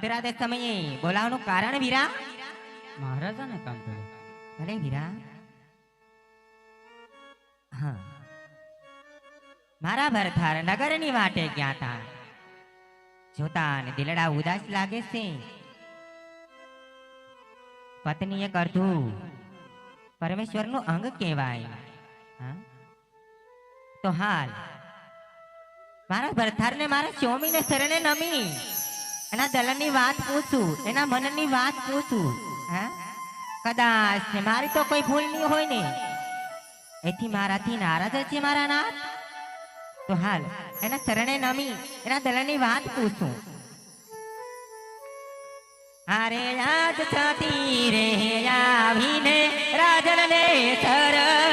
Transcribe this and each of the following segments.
મધુરાતે સમયે બોલાવવાનું કારણ વીરા? મહારાજાને કામ કર્યું. ભલે વીરા. હા. મારા ભરથાર નગરની વાટે ગયા તા. જોતા ને દિલડા ઉદાસ લાગે છે. પત્નીએ એક પરમેશ્વરનું અંગ કહેવાય. હા? તો હાલ. મારા ભરથારને મારા ચોમીને શરણે નમી. એના દલનની વાત પૂછું, એના મનની વાત પૂછું કદાચ ને મારી તો કોઈ ભૂલ નહીં હોય ને. એથી મારાથી નારાજ છે મારા નાથ. તો હાલ, એના શરણે નમી, એના દલનની વાત પૂછું. અરે આજ છતી રે, આવીને રાજનને શરણી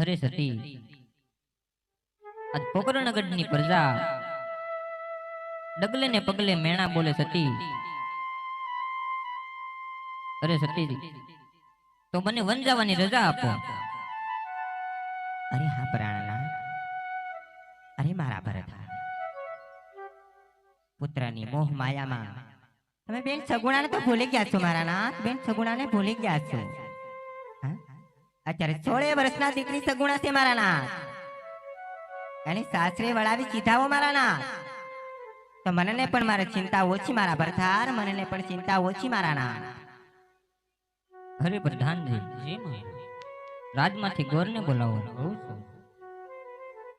અરે સતી, આજ પોકરણગઢની પ્રજા ડગલે ને પગલે મેણા બોલે સતી અરે સતીજી, તો મને વન જવાની રજા આપો અરે હા પ્રાણના, અરે મારા ભરત, પુત્રની મોહ માયામાં તમે બેન સગુણાને તો ભૂલી ગયા છો મારા નાથ, બેન સગુણાને ભૂલી ગયા છો? અત્યારે સોળે વર્ષના દીકરી સગુણા છે મારા ના એને સાસરે વળાવી સીધાઓ મારા ના તો મને પણ મારે ચિંતા ઓછી, મારા ભરથાર મને પણ ચિંતા ઓછી, મારા ના હરે પ્રધાનજી રાજમાંથી ગોરને બોલાવો.